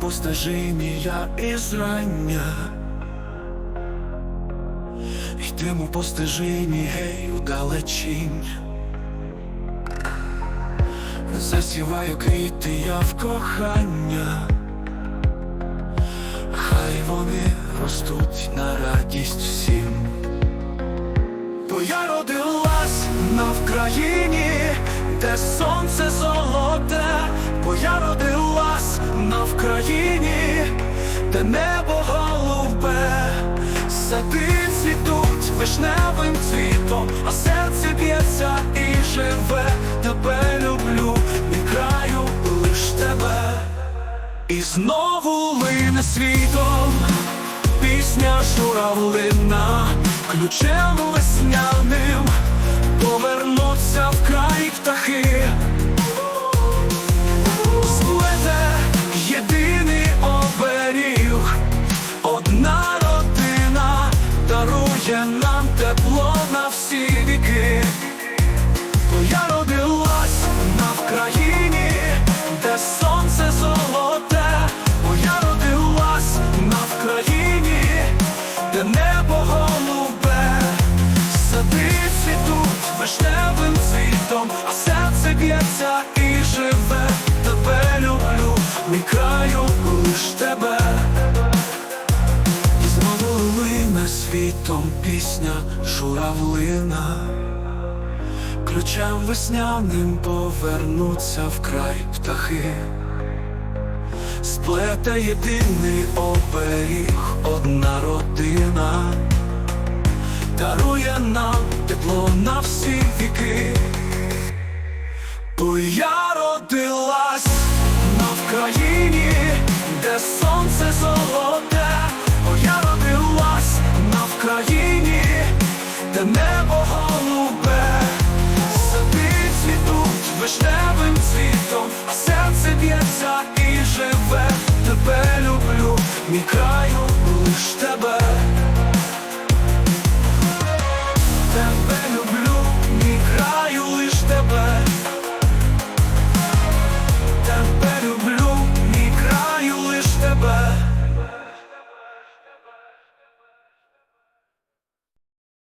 по стежині я із рання Йтиму по стежині, гей, удалечінь Засіваю квіти я в кохання, хай вони ростуть на радість всім. Бо я родилась на Вкраїні, де сонце золоте, бо я родилась небо голубе, сади цвітуть вишневим цвітом, а серце б'ється і живе, тебе люблю, мій краю лиш тебе. І знову лине світом пісня журавлина, ключем весняним вишневим цвітом, а серце б'ється і живе, тебе люблю, мій краю лиш тебе. І знову лине світом пісня журавлина. Ключем весняним повернуться в край птахи, сплете єдиний оберіг, одна родина, дарує нам тепло на всі віки. Бо я родилась на Вкраїні, де сонце золоте, бо я родилась на Вкраїні, де небо голубе, сади цвітуть вишневим цвітом, а серце б'ється і живе, тебе люблю, мій тебе.